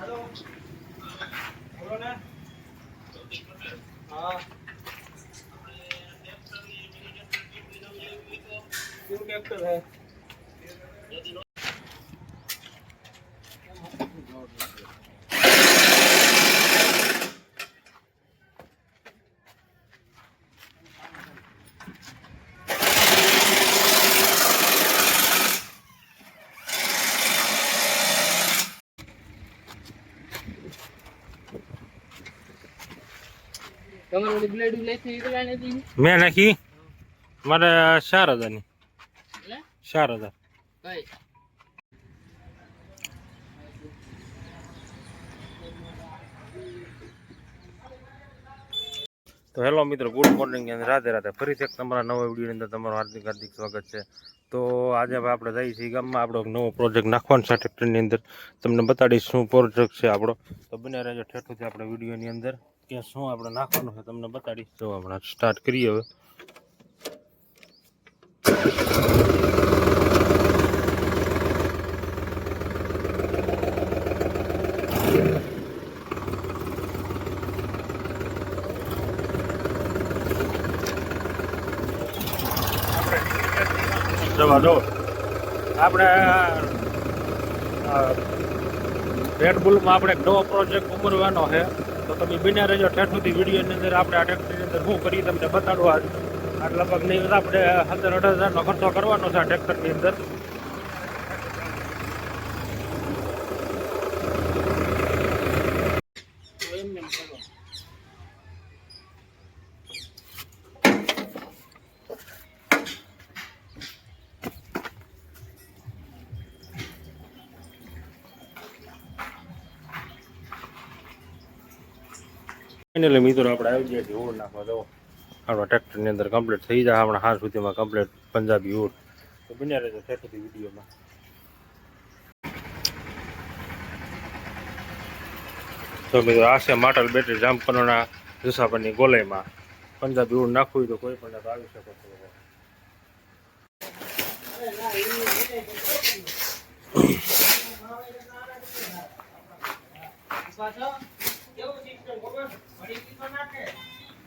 Hello. બોલો ને. હા. કેવું કેપ્ટલ હે મેં નાખી. મારે ચાર હજારની ની ચાર હજાર તો હેલો મિત્રો ગુડ મોર્નિંગ અને રાધે રાધે. ફરીથી એક તમારા નવા વિડીયોની અંદર તમારું હાર્દિક હાર્દિક સ્વાગત છે. તો આજે હવે આપણે જઈએ છીએ ગામમાં. આપણો એક નવો પ્રોજેક્ટ નાખવાનો છે ટ્રેક્ટરની અંદર. તમને બતાડીશ શું પ્રોજેક્ટ છે આપણો. તો બને રહેજો ઠેઠુંથી આપણે વિડીયોની અંદર. કે શું આપણે નાખવાનું છે તમને બતાડીશ તો આપણે સ્ટાર્ટ કરીએ હવે. જવા દો. આપણે રેડ બુલમાં આપણે નવો પ્રોજેક્ટ ઉમરવાનો છે. તો તમે બિના રહેજો. ઠેઠ સુધી વિડીયોની અંદર આપણે આ ટ્રેક્ટરની અંદર શું કરી તમને બતાડવા આટલા નહીં, આપણે સત્તર અઢાર હજારનો ખર્ચો કરવાનો છે આ ટ્રેક્ટરની અંદર. ફાઇનલી મિત્રો આપણે આવી ગયા છીએ ઓળ નાખવા દો આપણા ટ્રેક્ટરની અંદર કમ્પ્લીટ થઈ જાય આપણા હાલ સુધીમાં કમ્પ્લીટ પંજાબી ઓળ તો બન્યા રહેજો ઠેઠ સુધી વિડીયોમાં. તો મિત્રો, આ છે માટલ બેટરી જામકનોના જુસાપરની ગોલાઈમાં. પંજાબી ઓળ નાખવું તો કોઈ પણ આવી શકો છો પાછો કેવું સિસ્ટમ ખબર વળી કીધો નાખે હવે ભેગું ડબલું નાખે હા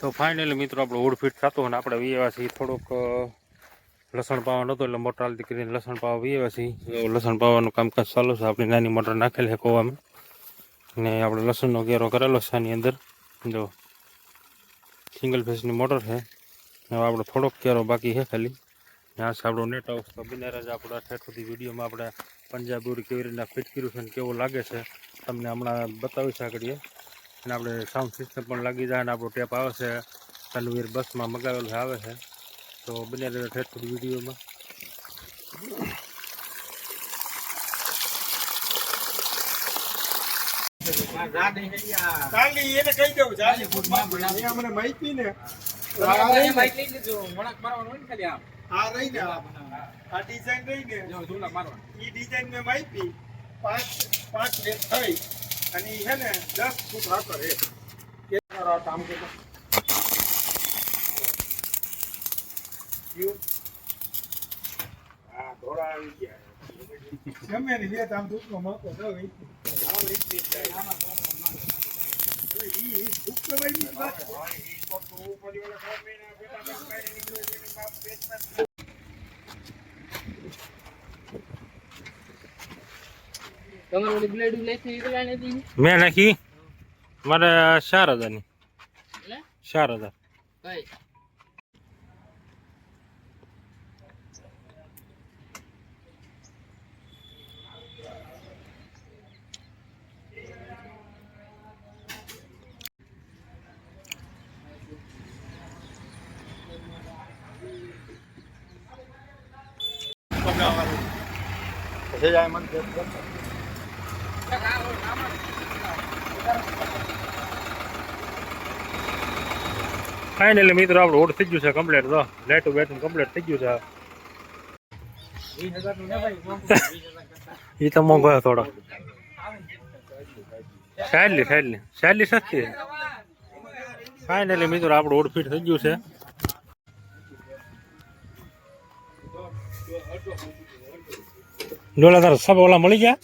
તો ફાઇનલી મિત્રો આપણો ઊડ ફિટ થતો અને આપણે વીએવા છીએ થોડોક લસણ પાવા નહોતો એટલે મોટર હાલતી કરીને લસણ પાવા છીએ લસણ પાવાનું કામકાજ ચાલુ છે, આપણી નાની મોટર નાખેલી છે કોવામાં. ને આપણે લસણનો ઘેરો કરેલો છે આની અંદર. જો સિંગલ ફેસની મોટર છે. હવે આપણો થોડોક ઘેરો બાકી છે ખાલી. આ છે આપણો નેટ હાઉસ તો બિનારા જ આપણા ઠેઠ સુધી વિડીયોમાં આપણે પંજાબી કેવી રીતના ફિટ કર્યું છે અને કેવું લાગે છે, તમને હમણાં બતાવી શકીએ અને આપણે સાઉન્ડ સિસ્ટમ પણ લાગી જાય અને આપણો ટેપ આવે છે. તનવીર બસમાં મગાવેલું આવે છે. તો બને રહેજો ઠેઠ વિડીયોમાં. એને કહી દઉં ચાલી ફૂટમાં એ માહિતી ને આ રહી ને, લઈ લીધું વળાંક મારવાનું હોય ને ખાલી આમ. આ રહી ને. આ આ ડિઝાઇન રહી ને. જો ઈ ડિઝાઇન મેં માહિતી. પાંચ પાંચ થઈ. અને એ હે ને દસ ફૂટ હતો એ કામ કરતો. યુ ધોળા આવી ગયા. ગમે ને બે આમ દૂધનો મહત્વ ન હોય. મેં નાખી. મારે ચાર હજારની ચાર હજાર પછી જાય મને ફાઇનલી મિત્રો, આપણું ઓડ થઈ ગયું છે કમ્પ્લીટ તો લેટું બેટું કમ્પ્લીટ થઈ ગયું છે. એ તો મોંઘો થોડો. સાડલી સાડલી સાડલી સસ્તી ફાઇનલી મિત્રો, આપણું ઓડ ફિટ થઈ ગયું છે. ડોલા તારા સબ ઓલા મળી ગયા?